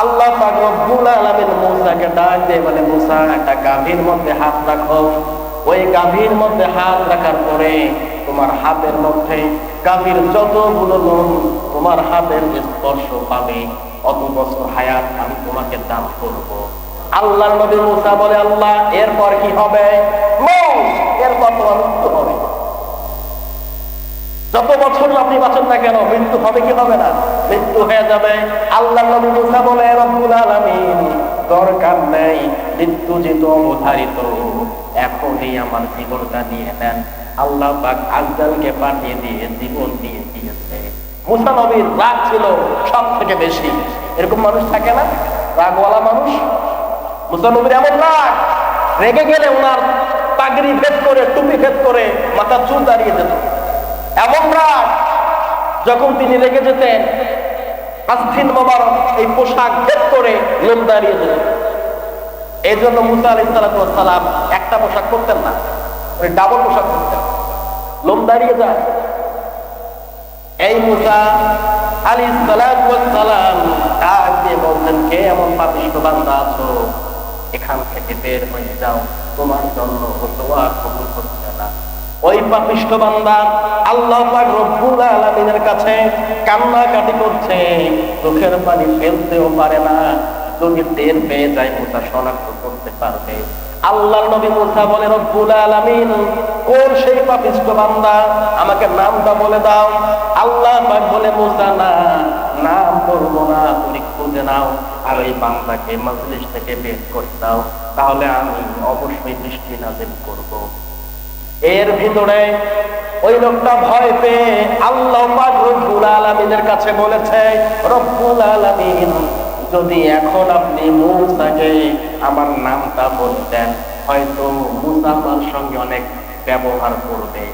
আল্লাহ পাক রব্বুল আলামিন মুসাকে ডাক দিয়ে বলে মুসা একটা গাভীর মধ্যে হাত রাখো। ওই গাভীর মধ্যে হাত রাখার পরে তোমার হাতের মধ্যে গাভীর যতগুলো লোম তোমার হাতের স্পর্শ পাবে। অত বছর হায়াত আমি তোমাকে দান করব। আল্লাহ নবী মুসা বলে আল্লাহ এরপর কি হবে? মৌত, এরপর তোমার মৃত্যু হবে যত বছর আপনি বাঁচেন না কেন, মৃত্যু হবে কি হবে না? মৃত্যু হয়ে যাবে। আল্লাহ মুসা বলে, রব্বুল দরকার নেই, মৃত্যু যেহেতু অবধারিত, এখনই আমার জীবনটা নিয়ে নেন। আল্লাহ পাক আজদালকে পাঠিয়ে দিয়ে জীবন দিয়ে দিয়েছে। মুসা নবীর রাগ ছিল সব থেকে বেশি। এরকম মানুষ থাকে না? রাগওয়ালা মানুষ? মুসা নবীর এমন রাগ। রেগে গেলে ওনার পাগড়ি ভেদ করে, টুপি ভেদ করে মাথা চুল দাঁড়িয়ে যেত। এমন রাগ যখন তিনি রেগে যেতেন আস্থিন মোবারক এই পোশাক ভেদ করে লোম দাঁড়িয়ে যেত এই জন্য মুসা আলি একটা পোশাক করতেন না ডাবল পোশাক করতেন লোম দাঁড়িয়ে যায়। এই মুসা আলী সালাম ডাক দিয়ে বলতেন কে এমন পাপিষ্ট বান্দা আছো? এখান থেকে বের হয়ে যাও, তোমার জন্য দোয়া আল্লাহ রব্বুল কাছে কান্নাকাটি করছে। চোখের পানি ফেলতেও পারে না। যদি টের পেয়ে যায় শনাক্ত করতে পারবে। আল্লাহ নবী মুসা বলে, রব্বুল কোন সেই পাপিষ্ট বান্দা আমাকে নামটা বলে দাও। আল্লাহ পাক বলে, মুসা, না, নাম করব না, তুমি খুঁজে নাও। আর ওই বান্দাকে, মজলিস থেকে বের করে দাও। তাহলে আমি অবশ্যই বৃষ্টি নাজিল করব। এর ভিতরে ওই লোকটা ভয় পেয়ে আল্লাহ রব্বুল আলমিনের কাছে বলেছে, রব্বুল আলমিন, যদি এখন আপনি মুসাকে আমার নামটা বলতেন, হয়তো মুসা আমার সঙ্গে অনেক ব্যবহার করবে।